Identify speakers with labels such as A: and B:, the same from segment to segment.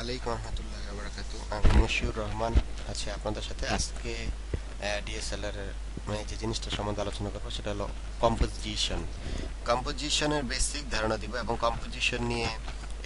A: আলাইকুম রহমতুল্লাহ বরকাত আমি মশিউর রহমান আছি আপনাদের সাথে আজকে ডিএসএলআর মানে যে জিনিসটা সম্বন্ধে আলোচনা করবো সেটা হলো কম্পোজিশন কম্পোজিশনের বেসিক ধারণা দিব এবং কম্পোজিশন নিয়ে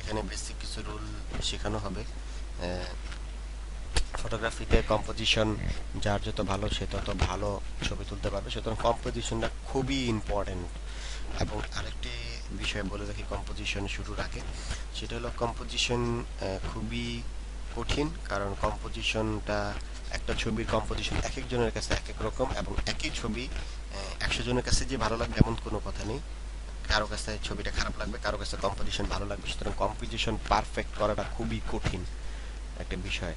A: এখানে বেসিক কিছু রুল শেখানো হবে ফটোগ্রাফিতে কম্পোজিশন যার যত ভালো সে তত ভালো ছবি তুলতে পারবে সুতরাং কম্পোজিশনটা খুবই ইম্পর্টেন্ট এবং আরেকটি বিষয়ে বলে রাখি কম্পোজিশন শুরুর আগে সেটা হলো কম্পোজিশন খুবই কঠিন কারণ কম্পোজিশনটা একটা ছবির কম্পোজিশন এক একজনের কাছে এক এক রকম এবং একই ছবি একশো জনের কাছে যে ভালো লাগবে এমন কোনো কথা নেই কারো কাছে ছবিটা খারাপ লাগবে কারো কাছে কম্পোজিশন ভালো লাগবে সুতরাং কম্পোজিশন পারফেক্ট করাটা খুবই কঠিন একটা বিষয়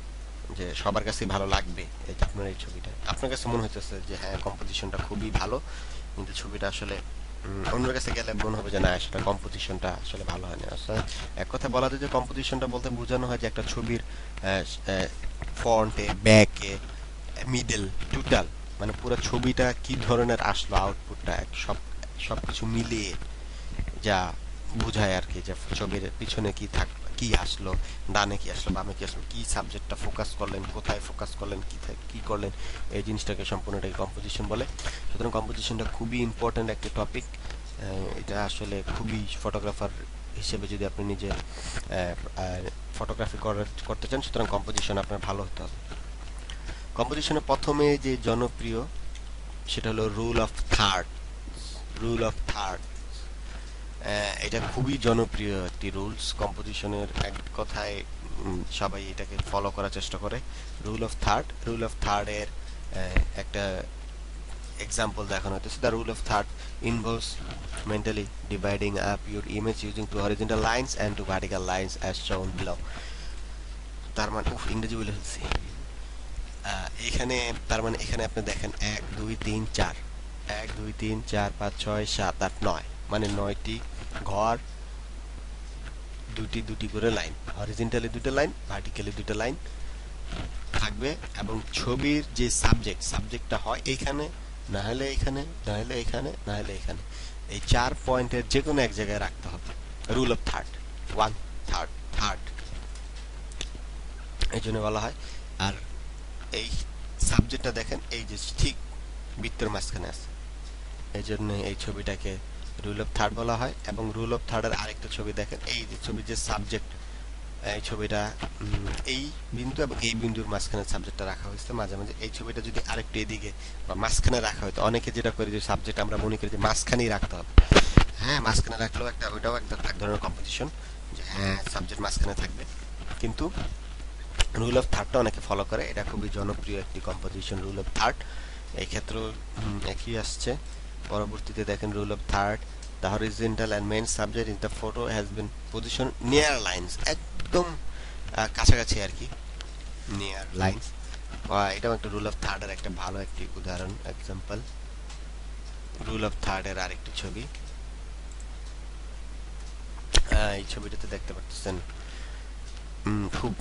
A: যে সবার কাছেই ভালো লাগবে আপনার এই ছবিটা আপনার কাছে মনে হইতেছে যে হ্যাঁ কম্পোজিশনটা খুবই ভালো কিন্তু ছবিটা আসলে অন্যের কাছে গেলে মনে হবে যে না আসলে কম্পোজিশনটা আসলে ভালো হয়নি আসলে আচ্ছা, এক কথা বলা যায় যে কম্পোজিশনটা বলতে বোঝানো হয় যে একটা ছবির ফ্রন্টে ব্যাকে মিডল টোটাল মানে পুরো ছবিটা কি ধরনের আসলো আউটপুটটা সব সব কিছু মিলিয়ে যা বোঝায় আর কি যে ছবির পিছনে কি থাকলো কি আসলো ডানে কি আসলো বামে কি আসলো কি সাবজেক্টটা ফোকাস করলেন কোথায় ফোকাস করলেন কী কী করলেন এই জিনিসটাকে সম্পূর্ণটাকে কম্পোজিশন বলে সুতরাং কম্পোজিশনটা খুবই ইম্পর্ট্যান্ট একটা টপিক এটা আসলে খুবই ফটোগ্রাফার হিসেবে যদি আপনি নিজে ফটোগ্রাফি করতে চান সুতরাং কম্পোজিশন আপনার ভালো হতে হবে কম্পোজিশনে প্রথমে যে জনপ্রিয় সেটা হলো rule of third rule of third এটা খুবই জনপ্রিয় একটি রুলস কম্পোজিশনের এক কথায় সবাই এটাকে ফলো করার চেষ্টা করে rule of third rule of থার্ডের একটা এক্সাম্পল দেখানো হচ্ছে the rule of third involves mentally dividing up your image using two horizontal lines and two vertical lines as shown below তার মানে উফ ইংরেজি বলে ফেলছি এখানে তার মানে এখানে আপনি দেখেন এক দুই তিন চার এক দুই তিন চার পাঁচ ছয় সাত আট নয় মানে নয়টি ঘর দুটি দুটি করে লাইন অরিজিনটালি দুটো লাইন ভার্টিক্যালি দুটো লাইন থাকবে এবং ছবির যে সাবজেক্ট সাবজেক্টটা হয় এইখানে না হলে এখানে না হলে এখানে না হলে এখানে এই চার পয়েন্টের যে কোনো এক জায়গায় রাখতে হবে rule of third one third third এই জন্য বলা হয় আর এই সাবজেক্টটা দেখেন এই যে ঠিক বৃত্তর মাঝখানে আছে এই জন্য এই ছবিটাকে রুল অফ থার্ড বলা হয় এবং রুল অফ থার্ডের আরেকটা ছবি দেখেন এই যে ছবির যে সাবজেক্ট এই ছবিটা এই বিন্দু এবং এই বিন্দুর মাঝখানে সাবজেক্টটা রাখা হয়েছে মাঝে মাঝে এই ছবিটা যদি আরেকটু এদিকে বা মাঝখানে রাখা হয়তো অনেকে যেটা করি যে সাবজেক্ট আমরা মনে করি যে মাঝখানেই রাখতে হবে হ্যাঁ মাঝখানে রাখলেও একটা ওইটাও একটা এক ধরনের কম্পোজিশন যে হ্যাঁ সাবজেক্ট মাঝখানে থাকবে কিন্তু রুল অফ থার্ডটা অনেকে ফলো করে এটা খুবই জনপ্রিয় একটি কম্পোজিশন রুল অফ থার্ড এই ক্ষেত্রেও একই আসছে পরবর্তীতে দেখেন rule of third the horizontal and main subject in the photo has been position near lines একদম কাছাকাছি আর কি নিয়ার lines এটাও একটা রুল অফ থার্ডের একটা ভালো একটি উদাহরণ এক্সাম্পল রুল অফ থার্ডের আরেকটি ছবি এই ছবিটাতে দেখতে পাচ্ছেন খুব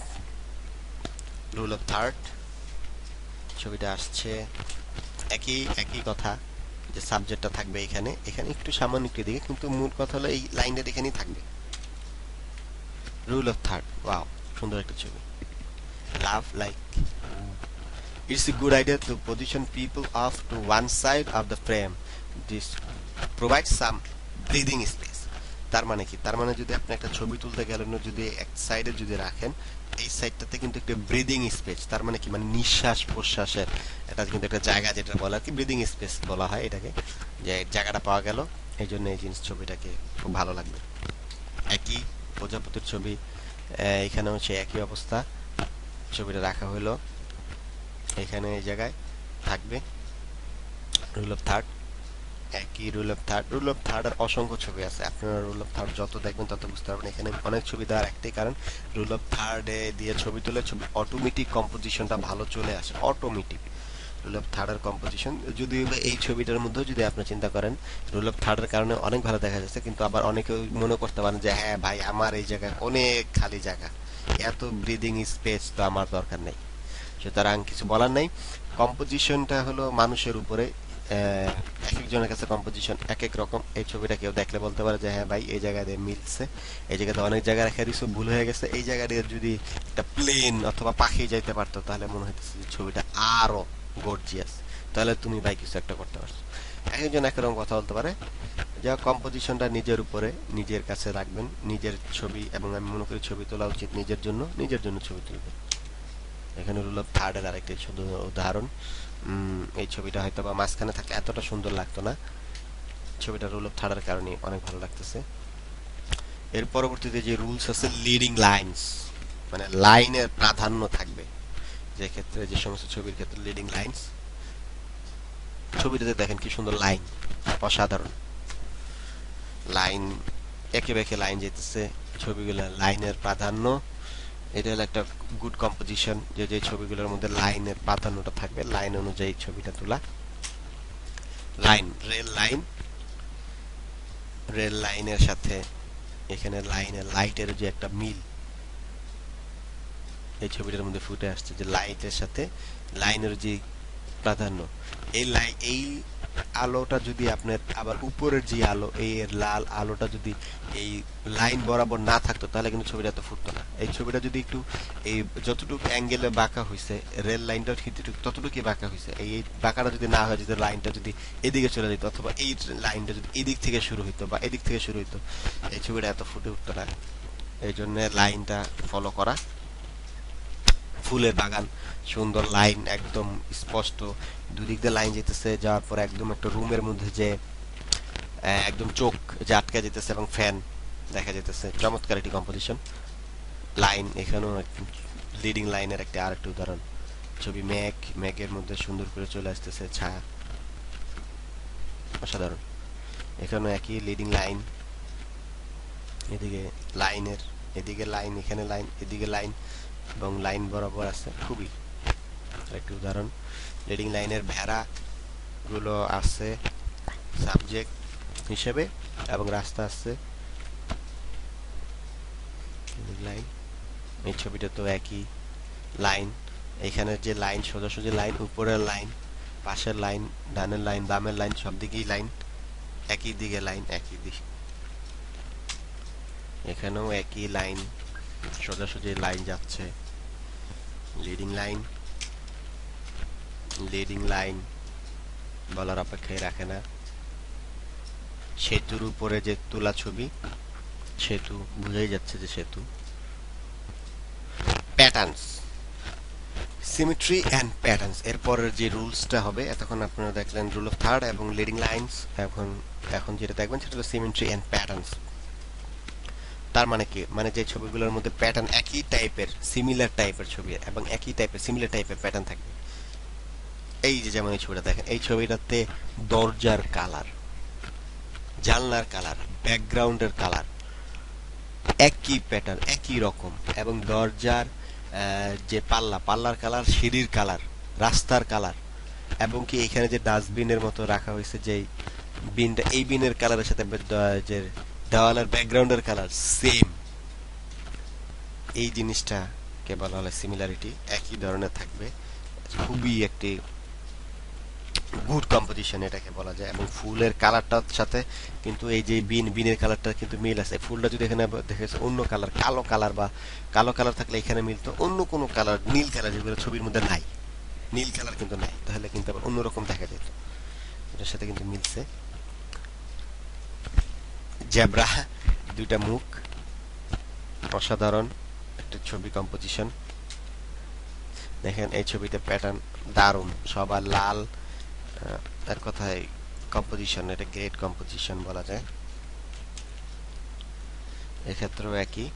A: রুল অফ থার্ড ছবিটা আসছে একই একই কথা যে সাবজেক্টটা থাকবে এখানে এখানে একটু সামান্য একটু দিকে কিন্তু মূল কথা হলো এই লাইনটা এখানেই থাকবে রুল অফ থার্ড ওয়াও সুন্দর একটা ছবি love like it's a good idea to position people of to one side of the frame this provide some breathing space তার মানে কি তার মানে যদি আপনি একটা ছবি তুলতে গেলেন যদি এক সাইডে যদি রাখেন এই সাইডটাতে কিন্তু একটা ব্রিদিং স্পেস তার মানে কি মানে নিঃশ্বাস প্রশ্বাসের এটা কিন্তু একটা জায়গা যেটা বলা কি ব্রিদিং স্পেস বলা হয় এটাকে যে জায়গাটা পাওয়া গেল এই জন্য এই জিনিস ছবিটাকে খুব ভালো লাগবে একই প্রজাপতির ছবি এখানেও হচ্ছে একই অবস্থা ছবিটা রাখা হইল এখানে এই জায়গায় থাকবে রুল অফ থার্ড একই rule of third rule of third আর অসংখ্য ছবি আছে আপনারা রুল অফ থার্ড যত দেখবেন তত বুঝতে পারবেন এখানে অনেক ছবি দেওয়ার একটাই কারণ রুল অফ থার্ডে দিয়ে ছবি তুলে ছবি অটোমেটিক কম্পোজিশনটা ভালো চলে আসে অটোমেটিক রুল অফ থার্ডের কম্পোজিশন যদি এই ছবিটার মধ্যেও যদি আপনি চিন্তা করেন রুল অফ থার্ডের কারণে অনেক ভালো দেখা যাচ্ছে কিন্তু আবার অনেকে মনে করতে পারেন যে হ্যাঁ ভাই আমার এই জায়গায় অনেক খালি জায়গা এত ব্রিদিং স্পেস তো আমার দরকার নেই সুতরাং কিছু বলার নেই কম্পোজিশনটা হলো মানুষের উপরে এক একজনের কাছে কম্পোজিশন এক এক রকম এই ছবিটা কেউ দেখলে বলতে পারে যে হ্যাঁ ভাই এই জায়গায় দিয়ে মিলছে এই জায়গাতে অনেক জায়গায় রেখে দিছো ভুল হয়ে গেছে এই জায়গা দিয়ে যদি একটা প্লেন অথবা পাখি যাইতে পারতো তাহলে মনে হইতেছে যে ছবিটা আরও গর্জিয়াস তাহলে তুমি ভাই কিছু একটা করতে পারছো এক একজন একরকম কথা বলতে পারে যা কম্পোজিশনটা নিজের উপরে নিজের কাছে রাখবেন নিজের ছবি এবং আমি মনে করি ছবি তোলা উচিত নিজের জন্য নিজের জন্য ছবি তুলবেন এখানে রুল অফ থার্ডের আরেকটি উদাহরণ এই ছবিটা হয়তো বা মাঝখানে থাকে এতটা সুন্দর লাগতো না ছবিটা রুল অফ থার্ডের কারণে অনেক ভালো লাগতেছে এর পরবর্তীতে যে রুলস আছে লিডিং লাইনস মানে লাইনের প্রাধান্য থাকবে যে ক্ষেত্রে যে সমস্ত ছবির ক্ষেত্রে লিডিং লাইনস ছবিটাতে দেখেন কি সুন্দর লাইন অসাধারণ লাইন একে বেঁকে লাইন যেতেছে ছবিগুলো লাইনের প্রাধান্য এটা হলো একটা গুড কম্পোজিশন যে যে ছবিগুলোর মধ্যে লাইনের প্রাধান্যটা থাকবে লাইন অনুযায়ী ছবিটা তোলা লাইন রেল লাইন রেল লাইনের সাথে এখানে লাইনের লাইটের যে একটা মিল এই ছবিটার মধ্যে ফুটে আসছে যে লাইটের সাথে লাইনের যে প্রাধান্য এই লাই এই আলোটা যদি আপনার আবার উপরের যে আলো এই লাল আলোটা যদি এই লাইন বরাবর না থাকতো তাহলে কিন্তু ছবিটা এত ফুটতো না এই ছবিটা যদি একটু এই যতটুকু অ্যাঙ্গেলে বাঁকা হয়েছে রেল লাইনটা কিন্তু ততটুকুই বাঁকা হয়েছে এই বাঁকাটা যদি না হয় যদি লাইনটা যদি এদিকে চলে যেত অথবা এই লাইনটা যদি এদিক থেকে শুরু হইতো বা এদিক থেকে শুরু হইতো এই ছবিটা এত ফুটে উঠতো না এই জন্য লাইনটা ফলো করা ফুলের বাগান সুন্দর লাইন একদম স্পষ্ট দুদিক দিয়ে লাইন যেতেছে যাওয়ার পর একদম একটা রুমের মধ্যে যে একদম চোখ যে আটকে যেতেছে এবং ফ্যান দেখা যেতেছে চমৎকার একটি কম্পোজিশন লাইন এখানেও একদম লিডিং লাইনের একটি আর একটি উদাহরণ ছবি ম্যাক ম্যাকের মধ্যে সুন্দর করে চলে আসতেছে ছায়া অসাধারণ এখানেও একই লিডিং লাইন এদিকে লাইনের এদিকে লাইন এখানে লাইন এদিকে লাইন এবং লাইন বরাবর আছে খুবই একটি উদাহরণ লিডিং লাইনের ভেড়াগুলো আছে সাবজেক্ট হিসেবে এবং রাস্তা আছে লাইন এই ছবিটা তো একই লাইন এখানে যে লাইন সোজাসুজি লাইন উপরের লাইন পাশের লাইন ডানের লাইন বামের লাইন সব দিকেই লাইন একই দিকে লাইন একই দিক এখানেও একই লাইন সোজা সোজাসুজি লাইন যাচ্ছে লিডিং লাইন লিডিং লাইন বলার অপেক্ষায় রাখে না সেতুর উপরে যে তোলা ছবি সেতু বুঝেই যাচ্ছে যে সেতু প্যাটার্নস সিমিট্রি অ্যান্ড প্যাটার্নস এরপরের যে রুলসটা হবে এতক্ষণ আপনারা দেখলেন রুল অফ থার্ড এবং লিডিং লাইনস এখন এখন যেটা দেখবেন সেটা হলো সিমিট্রি অ্যান্ড প্যাটার্নস তার মানে কি মানে যে ছবিগুলোর মধ্যে প্যাটার্ন একই টাইপের সিমিলার টাইপের ছবি এবং একই টাইপের সিমিলার টাইপের প্যাটার্ন থাকবে এই যে যেমন এই ছবিটা দেখেন এই ছবিটাতে দরজার কালার জানলার কালার ব্যাকগ্রাউন্ডের কালার একই প্যাটার্ন একই রকম এবং দরজার যে পাল্লা পাল্লার কালার সিঁড়ির কালার রাস্তার কালার এবং কি এখানে যে ডাস্টবিনের মতো রাখা হয়েছে যেই বিনটা এই বিনের কালারের সাথে যে দেওয়ালের ব্যাকগ্রাউন্ডের কালার সেম এই জিনিসটাকে বলা হলে সিমিলারিটি একই ধরনের থাকবে খুবই একটি গুড কম্পোজিশন এটাকে বলা যায় এবং ফুলের কালারটার সাথে কিন্তু এই যে বিন বিনের কালারটা কিন্তু মিল আছে ফুলটা যদি এখানে দেখেছে অন্য কালার কালো কালার বা কালো কালার থাকলে এখানে মিলতো অন্য কোনো কালার নীল কালার যেগুলো ছবির মধ্যে নাই নীল কালার কিন্তু নাই তাহলে কিন্তু আবার অন্যরকম দেখা যেত এটার সাথে কিন্তু মিলছে জ্যাবরা দুইটা মুখ অসাধারণ একটা ছবি কম্পোজিশন দেখেন এই ছবিতে প্যাটার্ন দারুণ সবার লাল তার কথায় কম্পোজিশন এটা গ্রেট কম্পোজিশন বলা যায় এক্ষেত্রেও একই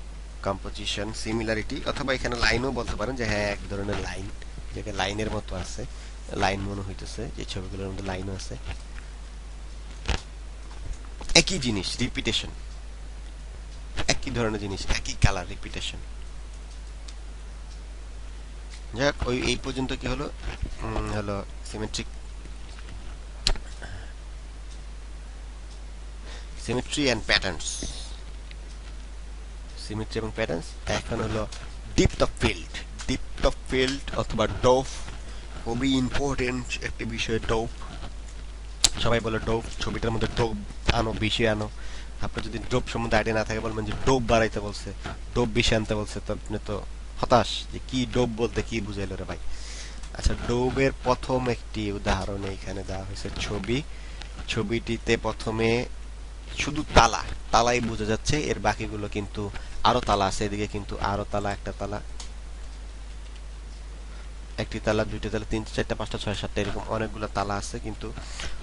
A: কম্পোজিশন সিমিলারিটি অথবা এখানে লাইনও বলতে পারেন যে হ্যাঁ এক ধরনের লাইন যেটা লাইনের মতো আছে লাইন মনে হইতেছে যে ছবিগুলোর মধ্যে লাইনও আছে একই জিনিস রিপিটেশন একই ধরনের জিনিস একই কালার রিপিটেশন যাক ওই এই পর্যন্ত কি হলো হলো symmetric symmetry and patterns symmetry এবং প্যাটার্নস এখন হলো deep of field deep of field অথবা ডোফ খুবই ইম্পর্টেন্ট একটি বিষয় ডোপ সবাই বলে ডোপ ছবিটার মধ্যে ডোপ আনো বেশি আনো আপনার যদি ডোপ সম্বন্ধে আইডিয়া না থাকে বলবেন যে ডোপ বাড়াইতে বলছে ডোপ বেশি আনতে বলছে তো আপনি তো হতাশ যে কি ডোপ বলতে কি বুঝাইলো রে ভাই আচ্ছা ডোবের প্রথম একটি উদাহরণ এখানে দেওয়া হয়েছে ছবি ছবিটিতে প্রথমে শুধু তালা তালাই বোঝা যাচ্ছে এর বাকিগুলো কিন্তু আরো তালা আছে এদিকে কিন্তু আরো তালা একটা তালা একটি তালা দুটি তালা তিনটা চারটা পাঁচটা ছয় সাতটা এরকম অনেকগুলো তালা আছে কিন্তু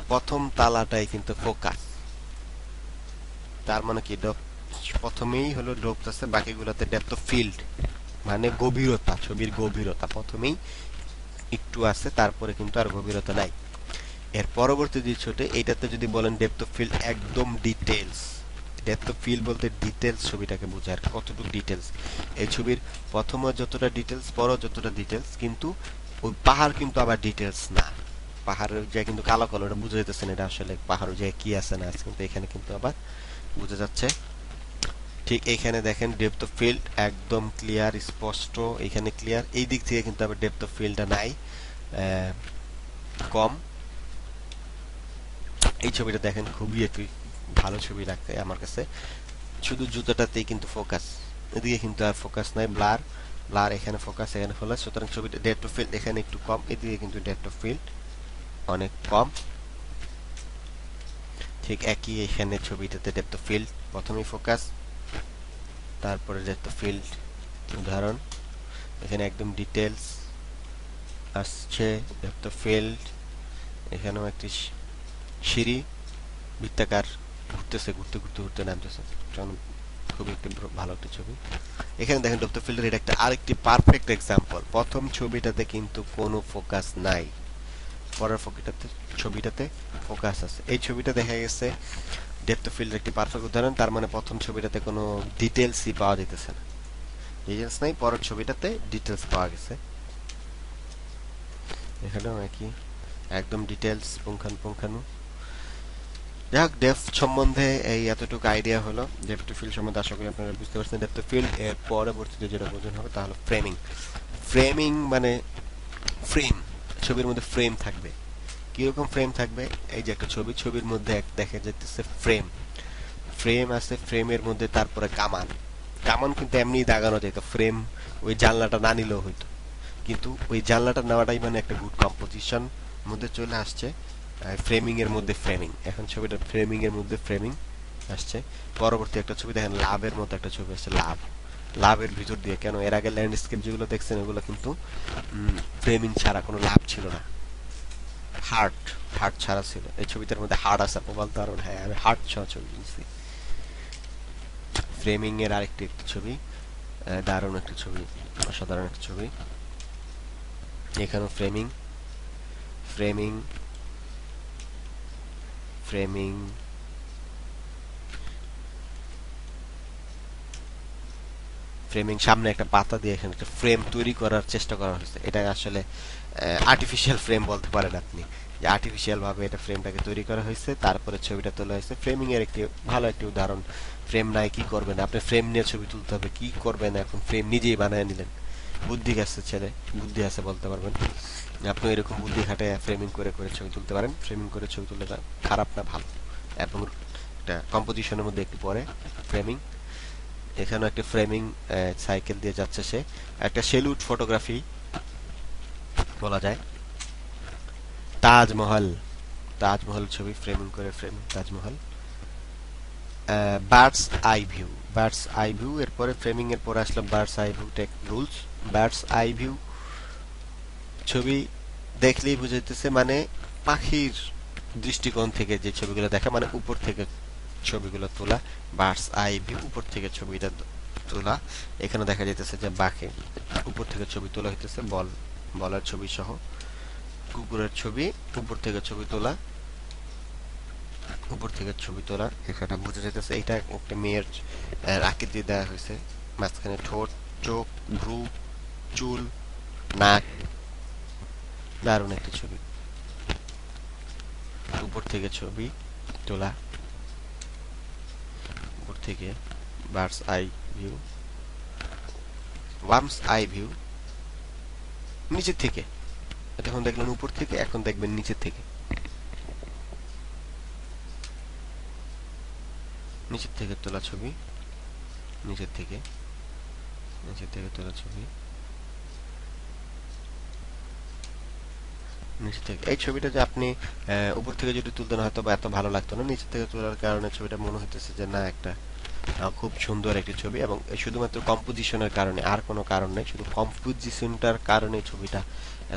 A: প্রথম তালাটাই কিন্তু ফোকাস তার মানে কি ডপ প্রথমেই হলো ডেপথ আছে বাকিগুলোতে ডেপথ অফ ফিল্ড মানে গভীরতা ছবির গভীরতা প্রথমেই একটু আছে তারপরে কিন্তু আর গভীরতা নাই এর পরবর্তী দৃশ্যতে এইটাতে যদি বলেন ডেপথ অফ ফিল্ড একদম ডিটেলস ডেপথ অফ ফিল্ড বলতে ডিটেলস ছবিটাকে বোঝায় কতটুকু ডিটেলস এই ছবির প্রথম যতটা ডিটেলস পর যতটা ডিটেলস কিন্তু ওই পাহাড় কিন্তু আবার ডিটেলস না পাহাড়ের যে কিন্তু কালো কালো এটা বুঝে যেতেছেন এটা আসলে পাহাড়ের যে কি আছে না আছে কিন্তু এখানে কিন্তু আবার বোঝা যাচ্ছে ঠিক এখানে দেখেন ডেপথ অফ ফিল্ড একদম ক্লিয়ার স্পষ্ট এখানে ক্লিয়ার এই দিক থেকে কিন্তু আবার ডেপথ অফ ফিল্ডটা নাই কম এই ছবিটা দেখেন খুবই একটি ভালো ছবি লাগতে আমার কাছে শুধু জুতাটাতেই কিন্তু ফোকাস এদিকে কিন্তু আর ফোকাস নাই ব্লার ব্লার এখানে ফোকাস এখানে ফোকাস সুতরাং ছবিটা ডেট টু ফিল্ড এখানে একটু কম এদিকে কিন্তু ডেট টু ফিল্ড অনেক কম ঠিক একই এখানে ছবিটাতে ডেপ্থ ফিল্ড প্রথমেই ফোকাস তারপরে ডেপ্থ ফিল্ড উদাহরণ এখানে একদম ডিটেলস আসছে ডেপ্থ ফিল্ড এখানেও একটি সিঁড়ি বৃত্তাকার ঘুরতেছে ঘুরতে ঘুরতে ঘুরতে নামতেছে খুবই একটি ভালো একটা ছবি এখানে দেখেন ডেপ্থ ফিল্ডের এটা একটা আরেকটি পারফেক্ট এক্সাম্পল প্রথম ছবিটাতে কিন্তু কোনো ফোকাস নাই পরের ফকিটাতে ছবিটাতে ফোকাস আছে এই ছবিটা দেখা গেছে ডেপথ ফিল্ডের একটি পারফেক্ট উদাহরণ তার মানে প্রথম ছবিটাতে কোনো ডিটেলসই পাওয়া যেতেছে না ডিটেলস নাই পরের ছবিটাতে ডিটেলস পাওয়া গেছে এখানেও একই একদম ডিটেলস পুঙ্খানু যাই হোক ডেফ সম্বন্ধে এই এতটুকু আইডিয়া হলো ডেফ ফিল্ড সম্বন্ধে আশা করি আপনারা বুঝতে পারছেন ডেফ ফিল্ড এর পরবর্তীতে যেটা বোঝানো হবে তা হলো ফ্রেমিং ফ্রেমিং মানে ফ্রেম ছবির মধ্যে ফ্রেম থাকবে কীরকম ফ্রেম থাকবে এই যে একটা ছবি ছবির মধ্যে এক দেখা যাচ্ছে ফ্রেম ফ্রেম আছে ফ্রেমের মধ্যে তারপরে কামান কামান কিন্তু এমনি দাগানো যেত ফ্রেম ওই জানলাটা না নিলেও হইতো কিন্তু ওই জানলাটা নেওয়াটাই মানে একটা গুড কম্পোজিশন মধ্যে চলে আসছে ফ্রেমিং এর মধ্যে ফ্রেমিং এখন ছবিটা ফ্রেমিং এর মধ্যে ফ্রেমিং আসছে পরবর্তী একটা ছবি দেখেন লাভের মতো একটা ছবি আসছে লাভ লাভের ভিতর দিয়ে কেন এর আগে ল্যান্ডস্কেপ যেগুলো দেখছেন এগুলো কিন্তু ফ্রেমিং ছাড়া কোনো লাভ ছিল না হার্ট হার্ট ছাড়া ছিল এই ছবিটার মধ্যে হার্ট আছে প্রবাল দারুণ হ্যাঁ আমি হার্ট ছাড়া ছবি কিনছি ফ্রেমিং এর আরেকটি একটি ছবি দারুণ একটি ছবি অসাধারণ একটি ছবি এখানেও ফ্রেমিং ফ্রেমিং ফ্রেমিং ফ্রেমিং সামনে একটা পাতা দিয়ে এখানে একটা ফ্রেম তৈরি করার চেষ্টা করা হয়েছে এটা আসলে আর্টিফিশিয়াল ফ্রেম বলতে পারেন আপনি যে আর্টিফিশিয়ালভাবে এটা ফ্রেমটাকে তৈরি করা হয়েছে তারপরে ছবিটা তোলা হয়েছে ফ্রেমিংয়ের একটি ভালো একটি উদাহরণ ফ্রেম নাই কি করবেন আপনি ফ্রেম নিয়ে ছবি তুলতে হবে কি করবেন এখন ফ্রেম নিজেই বানিয়ে নিলেন বুদ্ধি গেছে ছেলে বুদ্ধি আছে বলতে পারবেন আপনি এরকম বুদ্ধি খাটে ফ্রেমিং করে করে ছবি তুলতে পারেন ফ্রেমিং করে ছবি তুললে খারাপ না ভালো এবং একটা কম্পোজিশনের মধ্যে একটু পরে ফ্রেমিং এখানে একটা ফ্রেমিং সাইকেল দিয়ে যাচ্ছে সে একটা সেলুট ফটোগ্রাফি বলা যায় তাজমহল তাজমহল ছবি ফ্রেমিং করে frame Taj Mahal bird's eye view bird's eye view এরপরে ফ্রেমিং এর পরে আসলো bird's eye view take rules bird's eye view ছবি দেখলেই বুঝাইতেছে মানে পাখির দৃষ্টিকোণ থেকে যে ছবিগুলো দেখা মানে উপর থেকে ছবিগুলো তোলা বার্স আই ভিউ উপর থেকে ছবিটা তোলা এখানে দেখা যাইতেছে যে বাঘে উপর থেকে ছবি তোলা হইতেছে বল বলার ছবি সহ কুকুরের ছবি উপর থেকে ছবি তোলা উপর থেকে ছবি তোলা এখানে বোঝা যাইতেছে এটা একটা মেয়ের আকৃতি দেওয়া হয়েছে মাঝখানে ঠোঁট চোখ ভ্রু চুল নাক দারুণ একটা ছবি উপর থেকে ছবি তোলা থেকে bird's eye view worm's eye view নিচে থেকে এখন দেখলেন উপর থেকে এখন দেখবেন নিচে থেকে নিচের থেকে তোলা ছবি নিচের থেকে নিচের থেকে তোলা ছবি নিচে থেকে এই ছবিটা যে আপনি উপর থেকে যদি তুলতেন হয়তো বা এত ভালো লাগতো না নিচে থেকে তোলার কারণে ছবিটা মনে হতেছে যে না একটা খুব সুন্দর একটি ছবি এবং শুধুমাত্র কম্পোজিশনের কারণে আর কোনো কারণ নেই শুধু কম্পোজিশনটার কারণে ছবিটা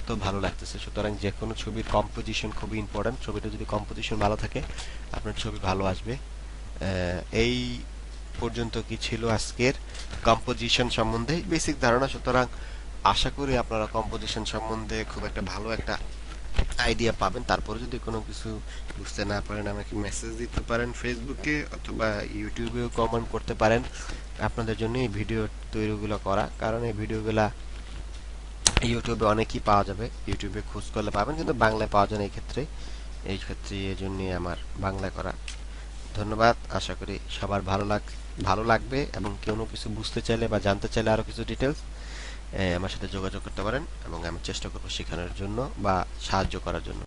A: এত ভালো লাগতেছে সুতরাং যে কোনো ছবির কম্পোজিশন খুবই ইম্পর্ট্যান্ট ছবিটা যদি কম্পোজিশন ভালো থাকে আপনার ছবি ভালো আসবে এই পর্যন্ত কি ছিল আজকের কম্পোজিশন সম্বন্ধে বেসিক ধারণা সুতরাং আশা করি আপনারা কম্পোজিশন সম্বন্ধে খুব একটা ভালো একটা আইডিয়া পাবেন তারপরে যদি কোনো কিছু বুঝতে না পারেন আমাকে মেসেজ দিতে পারেন ফেসবুকে অথবা ইউটিউবেও কমেন্ট করতে পারেন আপনাদের জন্য এই ভিডিও তৈরিগুলো করা কারণ এই ভিডিওগুলো ইউটিউবে অনেকই পাওয়া যাবে ইউটিউবে খোঁজ করলে পাবেন কিন্তু বাংলায় পাওয়া যায় না এই ক্ষেত্রে এই ক্ষেত্রে এই জন্যই আমার বাংলা করা ধন্যবাদ আশা করি সবার ভালো লাগ ভালো লাগবে এবং কেউ কিছু বুঝতে চাইলে বা জানতে চাইলে আরও কিছু ডিটেলস আমার সাথে যোগাযোগ করতে পারেন এবং আমি চেষ্টা করব শেখানোর জন্য বা সাহায্য করার জন্য